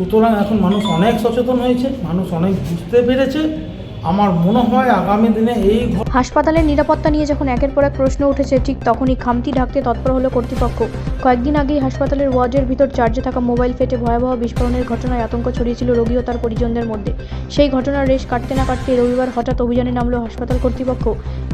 সুতরাং এখন মানুষ অনেক সচেতন হয়েছে মানুষ অনেক বুঝতে পেরেছে। আমার মনে হয় আগামী দিনে এই হাসপাতালের নিরাপত্তা নিয়ে যখন একের পর এক প্রশ্ন উঠেছে, ঠিক তখনই খামতি ঢাকতে তৎপর হলো কর্তৃপক্ষ। কয়েকদিন আগেই হাসপাতালের ওয়ার্ডের ভিতর চার্জে থাকা মোবাইল ফেটে ভয়াবহ বিস্ফোরণের ঘটনায় আতঙ্ক ছড়িয়েছিল রোগী ও তার পরিজনদের মধ্যে। সেই ঘটনার রেশ কাটতে না কাটতে রবিবার হঠাৎ অভিযানে নামলো হাসপাতাল কর্তৃপক্ষ।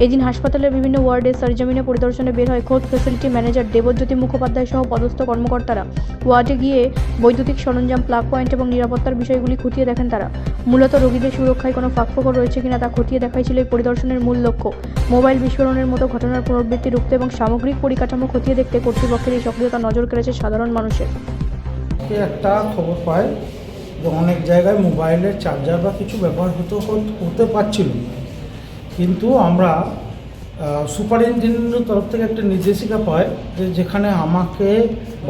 এদিন হাসপাতালের বিভিন্ন ওয়ার্ডে সরজমিনে পরিদর্শনে বের হয় খোদ ফেসিলিটি ম্যানেজার দেবজ্যোতি মুখোপাধ্যায় সহ পদস্থ কর্মকর্তারা। ওয়ার্ডে গিয়ে বৈদ্যুতিক সরঞ্জাম, প্লাগ পয়েন্ট এবং নিরাপত্তার বিষয়গুলি খতিয়ে দেখেন তারা। মূলত রোগীদের সুরক্ষায় কোনো ফাঁকফোকর রয়েছে কিনা তা খতিয়ে দেখাই ছিল এই পরিদর্শনের মূল লক্ষ্য। মোবাইল বিস্ফোরণের মতো ঘটনার পুনরাবৃত্তি রুখতে এবং সামগ্রিক পরিকাঠামো খতিয়ে দেখতে কর্তৃপক্ষের এই সক্রিয়তা নজর কেড়েছে সাধারণ মানুষের। একটা খবর পায় যে অনেক জায়গায় মোবাইলের চার্জার বা কিছু ব্যবহার হতে হতে পারছিল। কিন্তু আমরা সুপার সুপারিনটেন্ডেন্টের তরফ থেকে একটা নির্দেশিকা পাই যে যেখানে আমাকে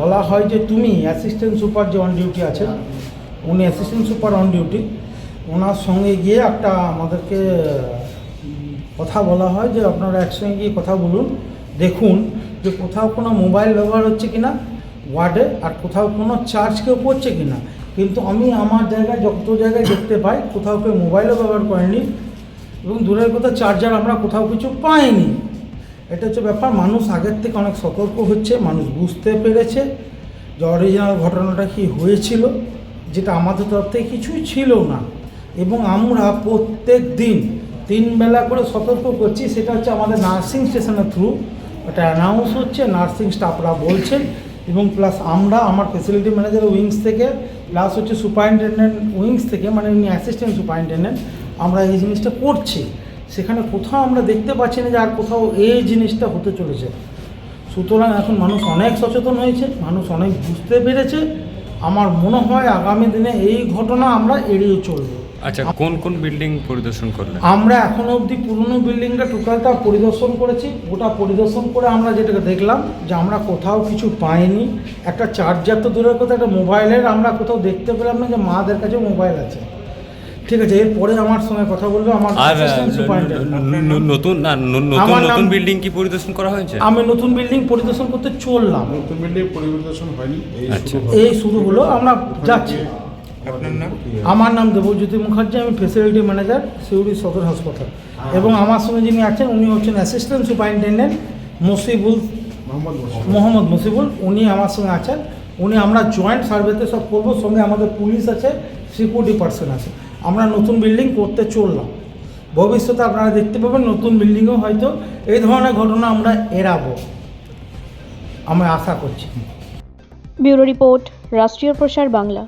বলা হয় যে তুমি অ্যাসিস্ট্যান্ট সুপার যে অন ডিউটি আছেন, উনি অ্যাসিস্ট্যান্ট সুপার অন ডিউটি ওনার সঙ্গে গিয়ে একটা আমাদেরকে, কথা বলা হয় যে আপনারা একসঙ্গে গিয়ে কথা বলুন, দেখুন যে কোথাও কোনো মোবাইল ব্যবহার হচ্ছে কি না ওয়ার্ডে, আর কোথাও কোনো চার্জ কেউ করছে কিনা। কিন্তু আমি আমার জায়গায়, যত জায়গায় দেখতে পাই, কোথাও কেউ মোবাইলও ব্যবহার করেনি, এবং দূরের কথা চার্জার আমরা কোথাও কিছু পাইনি। এটা হচ্ছে ব্যাপার, মানুষ আগের থেকে অনেক সতর্ক হচ্ছে, মানুষ বুঝতে পেরেছে যে অরিজিনাল ঘটনাটা কি হয়েছিল, যেটা আমাদের তরফ থেকে কিছুই ছিল না। এবং আমরা প্রত্যেক দিন তিন বেলা করে সতর্ক করছি, সেটা হচ্ছে আমাদের নার্সিং স্টেশনের থ্রু এটা অ্যানাউন্স হচ্ছে নার্সিং স্টাফরা বলছেন, এবং প্লাস আমরা, আমার ফেসিলিটি ম্যানেজার উইংস থেকে প্লাস হচ্ছে সুপারিনটেন্ডেন্ট উইংস থেকে মানে উনি অ্যাসিস্ট্যান্ট সুপারিনটেন্ডেন্ট আমরা এই জিনিসটা করছি। সেখানে কোথাও আমরা দেখতে পাচ্ছি না যে আর কোথাও এই জিনিসটা হতে চলেছে। সুতরাং এখন মানুষ অনেক সচেতন হয়েছে, মানুষ অনেক বুঝতে পেরেছে। আমার মনে হয় আগামী দিনে এই ঘটনা আমরা এড়িয়ে চলবো। আচ্ছা কোন কোন বিল্ডিং পরিদর্শন করলেন? আমরা এখনও অবধি পুরনো বিল্ডিংটা টোটালটা পরিদর্শন করেছি। গোটা পরিদর্শন করে আমরা যেটাকে দেখলাম যে আমরা কোথাও কিছু পাইনি। একটা চার্জার তো দূরের কথা একটা মোবাইলের আমরা কোথাও দেখতে পেলাম না যে মাদের কাছে মোবাইল আছে। ঠিক আছে এরপরে আমার সঙ্গে কথা বলব আমার নতুন না নতুন আমার নতুন বিল্ডিং কি পরিদর্শন করা হয়েছে? আমি নতুন বিল্ডিং পরিদর্শন করতে চললাম। নতুন বিল্ডিং পরিদর্শন হয়নি আচ্ছা। এই শুরু হলো আমরা যাচ্ছি। আপনার নাম? আমার নাম দেবজ্যোতি মুখার্জি আমি ফেসিলিটি ম্যানেজার সিউড়ি সদর হাসপাতাল। এবং আমার সঙ্গে যিনি আছেন উনি হচ্ছেন অ্যাসিস্ট্যান্ট সুপারিনটেন্ডেন্ট মুসিবুল মোহাম্মদ মুসিবুল। উনি আমার সঙ্গে আছেন। উনি আমরা জয়েন্ট সার্ভেতে সব করব। সঙ্গে আমাদের পুলিশ আছে সিকিউরিটি পার্সন আছে। আমরা নতুন বিল্ডিং করতে চললাম। ভবিষ্যতে আপনারা দেখতে পাবেন নতুন বিল্ডিংও হয়তো এই ধরনের ঘটনা আমরা এড়াবো। আমরা আশা করছি। ব্যুরো রিপোর্ট রাষ্ট্রীয় প্রসার বাংলা।